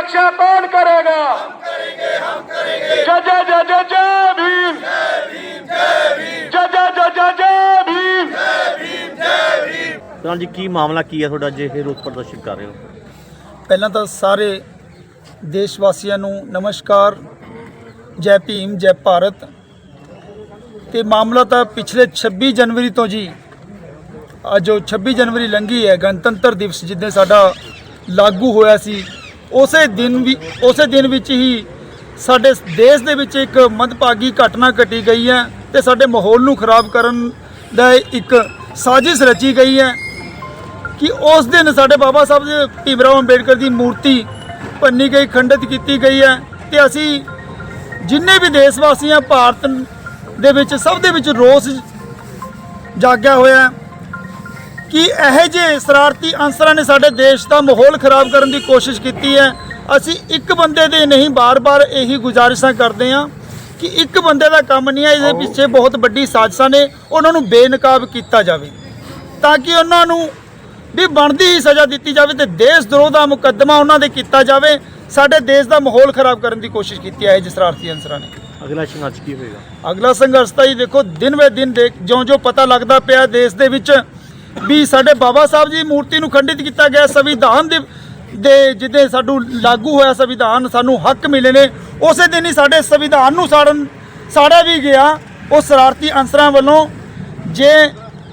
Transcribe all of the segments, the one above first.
रक्षा कौन करेगा? हम ਜੀ ਕੀ ਮਾਮਲਾ ਕੀ ਹੈ ਤੁਹਾਡਾ ਜੇ ਇਹ ਰੋਸ ਪ੍ਰਦਰਸ਼ਨ ਕਰ ਰਹੇ ਹੋ ਪਹਿਲਾਂ ਤਾਂ ਸਾਰੇ ਦੇਸ਼ ਵਾਸੀਆਂ ਨੂੰ ਨਮਸਕਾਰ ਜੈ ਭੀਮ ਜੈ ਭਾਰਤ ਤੇ ਮਾਮਲਾ ਤਾਂ ਪਿਛਲੇ 26 ਜਨਵਰੀ ਤੋਂ ਜੀ ਅੱਜ ਜੋ 26 ਜਨਵਰੀ ਲੰਘੀ ਹੈ ਗਣਤੰਤਰ ਦਿਵਸ ਜਿੱਦਾਂ ਸਾਡਾ ਲਾਗੂ ਹੋਇਆ ਸੀ ਉਸੇ ਦਿਨ ਵੀ, ਉਸੇ ਦਿਨ ਵਿੱਚ ਹੀ ਸਾਡੇ ਦੇਸ਼ ਦੇ ਵਿੱਚ ਇੱਕ ਮੰਦਭਾਗੀ ਘਟਨਾ ਘਟੀ ਗਈ ਹੈ ਤੇ ਸਾਡੇ ਮਾਹੌਲ ਨੂੰ ਖਰਾਬ ਕਰਨ ਦਾ ਇੱਕ ਸਾਜ਼ਿਸ਼ ਰਚੀ ਗਈ ਹੈ ਕਿ ਉਸ ਦਿਨ ਸਾਡੇ ਬਾਬਾ ਸਾਹਿਬ ਦੇ ਭੀਮ ਰਾਓ ਅੰਬੇਡਕਰ ਦੀ ਮੂਰਤੀ ਭੰਨੀ ਗਈ, ਖੰਡਿਤ ਕੀਤੀ ਗਈ ਹੈ ਤੇ ਅਸੀਂ ਜਿੰਨੇ ਵੀ ਦੇਸ਼ ਵਾਸੀ ਆ ਭਾਰਤ ਦੇ ਵਿੱਚ ਸਭ ਦੇ ਵਿੱਚ ਰੋਸ ਜਾਗਿਆ ਹੋਇਆ ਕਿ ਇਹੋ ਜਿਹੇ ਸ਼ਰਾਰਤੀ ਅਨਸਰਾਂ ਨੇ ਸਾਡੇ ਦੇਸ਼ ਦਾ ਮਾਹੌਲ ਖਰਾਬ ਕਰਨ ਦੀ ਕੋਸ਼ਿਸ਼ ਕੀਤੀ ਹੈ ਅਸੀਂ ਇੱਕ ਬੰਦੇ ਦੇ ਨਹੀਂ ਬਾਰ-ਬਾਰ ਇਹੀ ਗੁਜ਼ਾਰਿਸ਼ਾਂ ਕਰਦੇ ਹਾਂ ਕਿ ਇੱਕ ਬੰਦੇ ਦਾ ਕੰਮ ਨਹੀਂ ਹੈ ਇਹਦੇ ਪਿੱਛੇ ਬਹੁਤ ਵੱਡੀ ਸਾਜ਼ਿਸ਼ਾਂ ਨੇ ਉਹਨਾਂ ਨੂੰ ਬੇਨਕਾਬ ਕੀਤਾ ਜਾਵੇ ਤਾਂ ਕਿ ਉਹਨਾਂ ਨੂੰ ਵੀ ਬਣਦੀ ਹੀ ਸਜ਼ਾ ਦਿੱਤੀ ਜਾਵੇ ਤੇ ਦੇਸ਼ ਦਰੋਹ ਦਾ ਮੁਕੱਦਮਾ ਉਹਨਾਂ ਦੇ ਕੀਤਾ ਜਾਵੇ। ਸਾਡੇ ਦੇਸ਼ ਦਾ ਮਾਹੌਲ ਖਰਾਬ ਕਰਨ ਦੀ ਕੋਸ਼ਿਸ਼ ਕੀਤੀ ਹੈ ਜਿਸ ਸ਼ਰਾਰਤੀ ਅਨਸਰਾਂ ਨੇ। ਅਗਲਾ ਸੰਘਰਸ਼ ਕੀ ਹੋਏਗਾ? ਅਗਲਾ ਸੰਘਰਸ਼ ਤਾਂ ਜੀ ਦੇਖੋ ਦਿਨ ਵੇ ਦਿਨ ਜਿਉਂ-ਜਿਉਂ ਪਤਾ ਲੱਗਦਾ ਪਿਆ ਦੇਸ਼ ਦੇ ਵਿੱਚ ਵੀ ਸਾਡੇ ਬਾਬਾ ਸਾਹਿਬ ਜੀ ਮੂਰਤੀ ਨੂੰ ਖੰਡਿਤ ਕੀਤਾ ਗਿਆ ਸੰਵਿਧਾਨ ਦੇ ਦੇ ਜਿੱਦੇ ਸਾਡੂ ਲਾਗੂ ਹੋਇਆ ਸੰਵਿਧਾਨ ਸਾਨੂੰ ਹੱਕ ਮਿਲੇ ਨੇ, ਉਸੇ ਦਿਨ ਹੀ ਸਾਡੇ ਸੰਵਿਧਾਨ ਨੂੰ ਸਾੜਨ ਸਾੜਿਆ ਵੀ ਗਿਆ ਉਹ ਸ਼ਰਾਰਤੀ ਅਨਸਰਾਂ ਵੱਲੋਂ। ਜੇ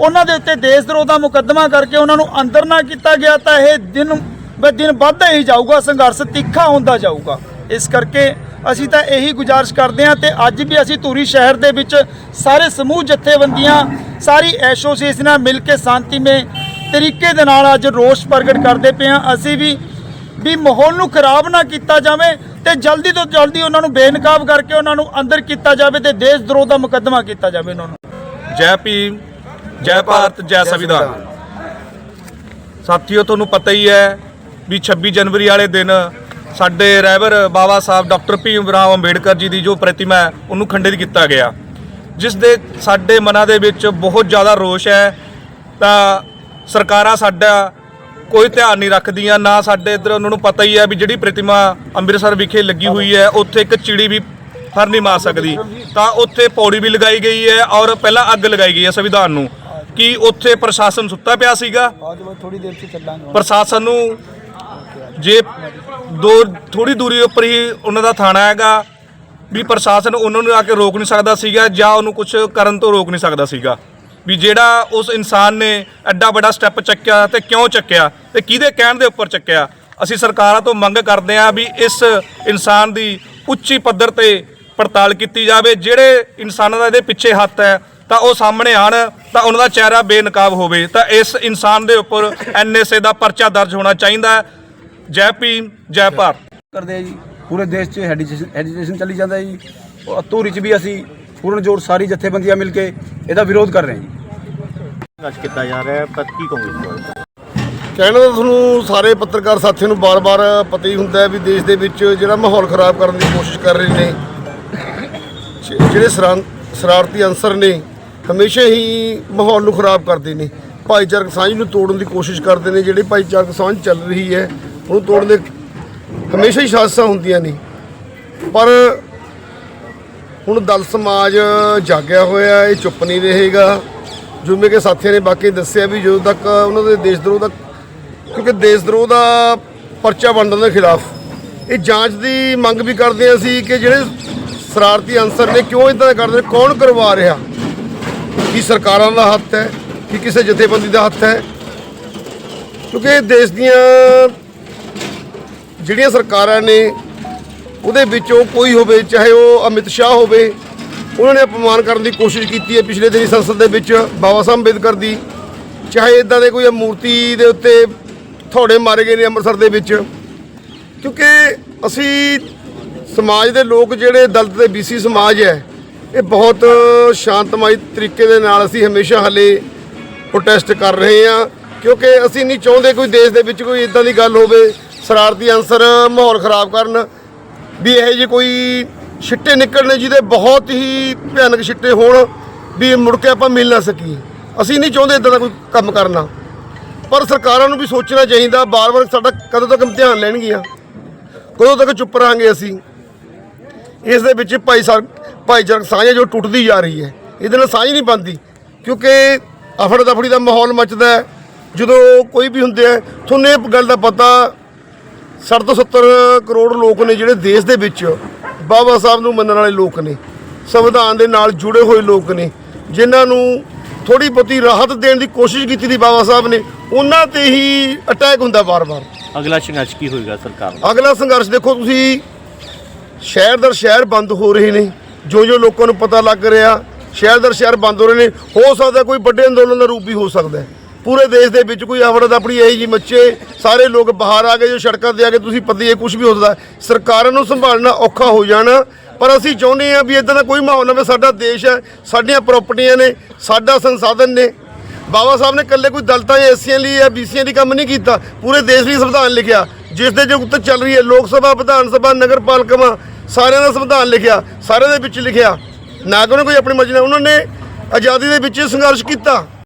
ਉਹਨਾਂ ਦੇ ਉੱਤੇ ਦੇਸ਼ ਦਰੋਹ ਦਾ ਮੁਕੱਦਮਾ ਕਰਕੇ ਉਹਨਾਂ ਨੂੰ ਅੰਦਰ ਨਾ ਕੀਤਾ ਗਿਆ ਤਾਂ ਇਹ ਦਿਨ ਬ ਦਿਨ ਵੱਧਦਾ ਹੀ ਜਾਊਗਾ, ਸੰਘਰਸ਼ ਤਿੱਖਾ ਹੁੰਦਾ ਜਾਊਗਾ। ਇਸ ਕਰਕੇ ਅਸੀਂ ਤਾਂ ਇਹੀ ਗੁਜ਼ਾਰਿਸ਼ ਕਰਦੇ ਹਾਂ ਤੇ ਅੱਜ ਵੀ ਅਸੀਂ ਧੂਰੀ ਸ਼ਹਿਰ ਦੇ ਵਿੱਚ ਸਾਰੇ ਸਮੂਹ ਜਥੇਬੰਦੀਆਂ, ਸਾਰੀ ਐਸੋਸੀਏਸ਼ਨਾਂ ਮਿਲ ਕੇ ਸ਼ਾਂਤੀਮਈ ਤਰੀਕੇ ਦੇ ਨਾਲ ਅੱਜ ਰੋਸ ਪ੍ਰਗਟ ਕਰਦੇ ਪਏ ਹਾਂ। ਅਸੀਂ ਵੀ ਵੀ ਮਾਹੌਲ ਨੂੰ ਖਰਾਬ ਨਾ ਕੀਤਾ ਜਾਵੇ ਤੇ ਜਲਦੀ ਤੋਂ ਜਲਦੀ ਉਹਨਾਂ ਨੂੰ ਬੇਨਕਾਬ ਕਰਕੇ ਉਹਨਾਂ ਨੂੰ ਅੰਦਰ ਕੀਤਾ ਜਾਵੇ ਤੇ ਦੇਸ਼ ਦਰੋਹ ਦਾ ਮੁਕੱਦਮਾ ਕੀਤਾ ਜਾਵੇ ਉਹਨਾਂ ਨੂੰ। ਜੈ ਭੀਮ, ਜੈ ਭਾਰਤ, ਜੈ ਸੰਵਿਧਾਨ। ਸਾਥੀਓ, ਤੁਹਾਨੂੰ ਪਤਾ ਹੀ ਹੈ ਵੀ 26 ਜਨਵਰੀ ਵਾਲੇ ਦਿਨ ਸਾਡੇ ਰਹਿਬਰ ਬਾਬਾ ਸਾਹਿਬ ਡਾਕਟਰ ਭੀਮ ਰਾਓ ਅੰਬੇਡਕਰ ਜੀ ਦੀ ਜੋ ਪ੍ਰਤਿਮਾ ਹੈ ਉਹਨੂੰ ਖੰਡਿਤ ਕੀਤਾ ਗਿਆ। ਜਿਸ ਦੇ ਸਾਡੇ ਮਨਾਂ ਦੇ ਵਿੱਚ ਬਹੁਤ ਜ਼ਿਆਦਾ ਰੋਸ਼ ਹੈ। ਤਾਂ ਸਰਕਾਰਾਂ ਸਾਡਾ ਕੋਈ ਧਿਆਨ ਨਹੀਂ ਰੱਖਦੀਆਂ ਨਾ ਸਾਡੇ ਇੱਧਰ ਉਹਨਾਂ ਨੂੰ ਪਤਾ ਹੀ ਹੈ ਵੀ ਜਿਹੜੀ ਪ੍ਰਤਿਮਾ ਅੰਮ੍ਰਿਤਸਰ ਵਿਖੇ ਲੱਗੀ ਹੋਈ ਹੈ ਉੱਥੇ ਇੱਕ ਚਿੜੀ ਵੀ ਫਰ ਨਹੀਂ ਮਾਰ ਸਕਦੀ। ਤਾਂ ਉੱਥੇ ਪੌੜੀ ਵੀ ਲਗਾਈ ਗਈ ਹੈ ਔਰ ਪਹਿਲਾਂ ਅੱਗ ਲਗਾਈ ਗਈ ਹੈ ਸੰਵਿਧਾਨ ਨੂੰ ਕਿ ਉੱਥੇ ਪ੍ਰਸ਼ਾਸਨ ਸੁੱਤਾ ਪਿਆ ਸੀਗਾ। ਥੋੜੀ ਦੇਰ ਚ ਚੱਲਾਂਗੇ। ਪ੍ਰਸ਼ਾਸਨ ਨੂੰ ਜੇ ਦੋ ਥੋੜੀ ਦੂਰੀ ਉੱਪਰ ਹੀ ਉਹਨਾਂ ਦਾ ਥਾਣਾ ਹੈਗਾ ਵੀ ਪ੍ਰਸ਼ਾਸਨ ਉਹਨਾਂ ਨੂੰ ਆ ਕੇ ਰੋਕ ਨਹੀਂ ਸਕਦਾ ਸੀਗਾ ਜਾਂ ਉਹਨੂੰ ਕੁਝ ਕਰਨ ਤੋਂ ਰੋਕ ਨਹੀਂ ਸਕਦਾ ਸੀਗਾ। ਵੀ ਜਿਹੜਾ ਉਸ ਇਨਸਾਨ ਨੇ ਐਡਾ ਵੱਡਾ ਸਟੈਪ ਚੱਕਿਆ ਤੇ ਕਿਉਂ ਚੱਕਿਆ ਤੇ ਕਿਹਦੇ ਕਹਿਣ ਦੇ ਉੱਪਰ ਚੱਕਿਆ, ਅਸੀਂ ਸਰਕਾਰਾਂ ਤੋਂ ਮੰਗ ਕਰਦੇ ਹਾਂ ਵੀ ਇਸ ਇਨਸਾਨ ਦੀ ਉੱਚੀ ਪੱਧਰ ਤੇ ਪੜਤਾਲ ਕੀਤੀ ਜਾਵੇ। ਜਿਹੜੇ ਇਨਸਾਨਾਂ ਦਾ ਇਹਦੇ ਪਿੱਛੇ ਹੱਥ ਹੈ, ਤਾਂ ਉਹ ਸਾਹਮਣੇ ਆਣ ਤਾਂ ਉਹਨਾਂ ਦਾ ਚਿਹਰਾ ਬੇਨਕਾਬ ਹੋਵੇ। ਤਾਂ ਇਸ ਇਨਸਾਨ ਦੇ ਉੱਪਰ ਐਨਐਸਏ ਦਾ ਪਰਚਾ ਦਰਜ ਹੋਣਾ ਚਾਹੀਦਾ ਜੈ ਭੀਮ ਜੈ ਭਾਰਤ। ਕਰਦੇ ਆ ਜੀ। ਪੂਰੇ ਦੇਸ਼ 'ਚ ਐਡੀਟੇਸ਼ਨ ਚੱਲੀ ਜਾਂਦਾ ਜੀ। ਉਹ ਧੂਰੀ 'ਚ ਵੀ ਅਸੀਂ ਪੂਰਨ ਜੋਰ ਸਾਰੀ ਜਥੇਬੰਦੀਆਂ ਮਿਲ ਕੇ ਇਹਦਾ ਵਿਰੋਧ ਕਰ ਰਹੇ ਹਾਂ ਜੀ। ਸੰਘਰਸ਼ ਕੀਤਾ ਜਾ ਰਿਹਾ ਹੈ? ਪਰ ਕੀ ਕਹੋਗੇ ਕਹਿਣਾ ਤਾਂ ਤੁਹਾਨੂੰ ਸਾਰੇ ਪੱਤਰਕਾਰ ਸਾਥੀਆਂ ਨੂੰ ਬਾਰ-ਬਾਰ ਪਤਾ ਹੀ ਹੁੰਦਾ ਹੈ ਵੀ ਦੇਸ਼ ਦੇ ਵਿੱਚ ਜਿਹੜਾ ਮਾਹੌਲ ਖਰਾਬ ਕਰਨ ਦੀ ਕੋਸ਼ਿਸ਼ ਕਰ ਰਹੇ ਨੇ ਜ- ਜਿਹੜੇ ਸ਼ਰਾਂ- ਸ਼ਰਾਰਤੀ ਅਨਸਰ ਨੇ ਹਮੇਸ਼ਾ ਹੀ ਮਾਹੌਲ ਨੂੰ ਖਰਾਬ ਕਰਦੇ ਨੇ। ਭਾਈਚਾਰਕ ਸਾਂਝ ਨੂੰ ਤੋੜਨ ਦੀ ਕੋਸ਼ਿਸ਼ ਕਰਦੇ ਨੇ ਜਿਹੜੀ ਭਾਈਚਾਰਕ ਸਾਂਝ ਚੱਲ ਰਹੀ ਹੈ ਉਹਨੂੰ ਤੋੜਨ ਦੇ ਹਮੇਸ਼ਾ ਹੀ ਸਾਜ਼ਿਸ਼ਾਂ ਹੁੰਦੀਆਂ ਨੇ। ਪਰ ਹੁਣ ਦਲ ਸਮਾਜ ਜਾਗਿਆ ਹੋਇਆ ਇਹ ਚੁੱਪ ਨਹੀਂ ਰਹੇਗਾ। ਜਿਵੇਂ ਕਿ ਸਾਥੀਆਂ ਨੇ ਬਾਕੀ ਦੱਸਿਆ ਵੀ ਜਦੋਂ ਤੱਕ ਉਹਨਾਂ ਦੇ ਦੇਸ਼ ਦਰੋਹ ਦਾ ਕਿਉਂਕਿ ਦੇਸ਼ ਦਰੋਹ ਦਾ ਪਰਚਾ ਵੰਡਣ ਦੇ ਖਿਲਾਫ ਇਹ ਜਾਂਚ ਦੀ ਮੰਗ ਵੀ ਕਰਦੇ ਹਾਂ ਅਸੀਂ ਕਿ ਜਿਹੜੇ ਸ਼ਰਾਰਤੀ ਅਨਸਰ ਨੇ ਕਿਉਂ ਇਦਾਂ ਕਰਦੇ ਨੇ, ਕੌਣ ਕਰਵਾ ਰਿਹਾ? ਕੀ ਸਰਕਾਰਾਂ ਦਾ ਹੱਥ ਹੈ, ਕਿ ਕਿਸੇ ਜਥੇਬੰਦੀ ਦਾ ਹੱਥ ਹੈ? ਕਿਉਂਕਿ ਦੇਸ਼ ਦੀਆਂ ਜਿਹੜੀਆਂ ਸਰਕਾਰਾਂ ਨੇ ਉਹਦੇ ਵਿੱਚੋਂ ਕੋਈ ਹੋਵੇ, ਚਾਹੇ ਉਹ ਅਮਿਤ ਸ਼ਾਹ ਹੋਵੇ, ਉਹਨਾਂ ਨੇ ਅਪਮਾਨ ਕਰਨ ਦੀ ਕੋਸ਼ਿਸ਼ ਕੀਤੀ ਹੈ ਪਿਛਲੇ ਦਿਨੀ ਸੰਸਦ ਦੇ ਵਿੱਚ, ਬਾਬਾ ਸਾਹਿਬ ਅੰਬੇਦਕਰ ਦੀ। ਚਾਹੇ ਇਦਾਂ ਦੇ ਕੋਈ ਮੂਰਤੀ ਦੇ ਉੱਤੇ ਥੋੜੇ ਮਾਰੇ ਗਏ ਨੇ ਅੰਮ੍ਰਿਤਸਰ ਦੇ ਵਿੱਚ। ਕਿਉਂਕਿ ਅਸੀਂ ਸਮਾਜ ਦੇ ਲੋਕ ਜਿਹੜੇ ਦਲਿਤ ਤੇ ਬੀਸੀ ਸਮਾਜ ਹੈ, ਇਹ ਬਹੁਤ ਸ਼ਾਂਤਮਈ ਤਰੀਕੇ ਦੇ ਨਾਲ ਅਸੀਂ ਹਮੇਸ਼ਾ ਹਲੇ ਪ੍ਰੋਟੈਸਟ ਕਰ ਰਹੇ ਹਾਂ। ਕਿਉਂਕਿ ਅਸੀਂ ਨਹੀਂ ਚਾਹੁੰਦੇ ਕੋਈ ਦੇਸ਼ ਦੇ ਵਿੱਚ ਕੋਈ ਇਦਾਂ ਦੀ ਗੱਲ ਹੋਵੇ ਸ਼ਰਾਰਤੀ ਅਨਸਰ ਮਾਹੌਲ ਖਰਾਬ ਕਰਨ ਵੀ ਇਹ ਜੇ ਕੋਈ ਛਿੱਟੇ ਨਿਕਲਣੇ ਜਿਹਦੇ ਬਹੁਤ ਹੀ ਭਿਆਨਕ ਛਿੱਟੇ ਹੋਣ ਵੀ ਮੁੜ ਕੇ ਆਪਾਂ ਮਿਲ ਨਾ ਸਕੀਏ। ਅਸੀਂ ਨਹੀਂ ਚਾਹੁੰਦੇ ਇਦਾਂ ਦਾ ਕੋਈ ਕੰਮ ਕਰਨਾ। ਪਰ ਸਰਕਾਰਾਂ ਨੂੰ ਵੀ ਸੋਚਣਾ ਚਾਹੀਦਾ, ਬਾਰ-ਬਾਰ ਸਾਡਾ ਕਦੋਂ ਤੱਕ ਇਮਤਿਹਾਨ ਲੈਣਗੀਆਂ? ਕਦੋਂ ਤੱਕ ਚੁੱਪ ਰਹਾਂਗੇ ਅਸੀਂ? ਇਸ ਦੇ ਵਿੱਚ ਭਾਈ ਸਾਹਿਬ ਭਾਈਚਾਰਕ ਸਾਂਝ ਹੈ ਜੋ ਟੁੱਟਦੀ ਜਾ ਰਹੀ ਹੈ, ਇਹਦੇ ਨਾਲ ਸਾਂਝ ਨਹੀਂ ਬਣਦੀ। ਕਿਉਂਕਿ ਅਫੜ ਦਫੜੀ ਦਾ ਮਾਹੌਲ ਮਚਦਾ ਹੈ। ਜਦੋਂ ਕੋਈ ਵੀ ਹੁੰਦੇ ਆ, ਤੁਹਾਨੂੰ ਇਹ ਗੱਲ ਦਾ ਪਤਾ 60 ਤੋਂ 70 ਕਰੋੜ ਲੋਕ ਨੇ ਜਿਹੜੇ ਦੇਸ਼ ਦੇ ਵਿੱਚ ਬਾਬਾ ਸਾਹਿਬ ਨੂੰ ਮੰਨਣ ਵਾਲੇ ਲੋਕ ਨੇ ਸੰਵਿਧਾਨ ਦੇ ਨਾਲ ਜੁੜੇ ਹੋਏ ਲੋਕ ਨੇ ਜਿਨ੍ਹਾਂ ਨੂੰ ਥੋੜੀ ਬਹੁਤੀ ਰਾਹਤ ਦੇਣ ਦੀ ਕੋਸ਼ਿਸ਼ ਕੀਤੀ ਦੀ ਬਾਬਾ ਸਾਹਿਬ ਨੇ ਉਹਨਾਂ ਤੇ ਹੀ ਅਟੈਕ ਹੁੰਦਾ ਵਾਰ-ਵਾਰ। ਅਗਲਾ ਸੰਘਰਸ਼ ਕੀ ਹੋਏਗਾ ਸਰਕਾਰ ਦਾ ਅਗਲਾ ਸੰਘਰਸ਼ ਦੇਖੋ ਤੁਸੀਂ ਸ਼ਹਿਰ ਦਰ ਸ਼ਹਿਰ ਬੰਦ ਹੋ ਰਹੇ ਨੇ ਜੋ ਜੋ ਲੋਕਾਂ ਨੂੰ ਪਤਾ ਲੱਗ ਰਿਹਾ ਸ਼ਹਿਰ ਦਰ ਸ਼ਹਿਰ ਬੰਦ ਹੋ ਰਹੇ ਨੇ ਹੋ ਸਕਦਾ ਕੋਈ ਵੱਡੇ ਅੰਦੋਲਨ ਦਾ ਰੂਪ ਵੀ ਹੋ ਸਕਦਾ ਹੈ। ਪੂਰੇ ਦੇਸ਼ ਦੇ ਵਿੱਚ ਕੋਈ ਆਵੜਦ ਆਪਣੀ ਇਹੀ ਜੀ ਮੱਚੇ, ਸਾਰੇ ਲੋਕ ਬਾਹਰ ਆ ਗਏ ਜੋ ਸੜਕਾਂ ਤੇ ਆ ਕੇ ਤੁਸੀਂ ਪਤਾ ਹੀ ਹੈ ਕੁਝ ਵੀ ਹੋ ਸਕਦਾ ਸਰਕਾਰਾਂ ਨੂੰ ਸੰਭਾਲਣਾ ਔਖਾ ਹੋ ਜਾਣਾ, ਪਰ ਅਸੀਂ ਚਾਹੁੰਦੇ ਹਾਂ ਵੀ ਇਦਾਂ ਦਾ ਕੋਈ ਮਾਹੌਲ ਨਾ ਹੋਵੇ, ਸਾਡਾ ਦੇਸ਼ ਹੈ, ਸਾਡੀਆਂ ਪ੍ਰਾਪਰਟੀਆਂ ਨੇ, ਸਾਡਾ ਸੰਸਾਧਨ ਨੇ। ਬਾਬਾ ਸਾਹਿਬ ਨੇ ਇਕੱਲੇ ਕੋਈ ਦਲਤਾਂ ਜਾਂ ਐਸੀਆਂ ਲਈ ਜਾਂ ਬੀਸੀਆਂ ਲਈ ਕੰਮ ਨਹੀਂ ਕੀਤਾ, ਪੂਰੇ ਦੇਸ਼ ਲਈ ਸੰਵਿਧਾਨ ਲਿਖਿਆ, ਜਿਸ ਦੇ ਜੋ ਉੱਤੇ ਚੱਲ ਰਹੀ ਹੈ ਲੋਕ ਸਭਾ, ਵਿਧਾਨ ਸਭਾ, ਨਗਰ ਪਾਲਿਕਾਵਾਂ ਸਾਰਿਆਂ ਦਾ ਸੰਵਿਧਾਨ ਲਿਖਿਆ, ਸਾਰਿਆਂ ਦੇ ਵਿੱਚ ਲਿਖਿਆ। ਨਾ ਕਿ ਉਹਨੇ ਕੋਈ ਆਪਣੀ ਮਰਜ਼ੀ ਨਾਲ, ਉਹਨਾਂ ਨੇ ਆਜ਼ਾਦੀ ਦੇ ਵਿੱਚ ਸੰਘਰਸ਼ ਕੀਤਾ।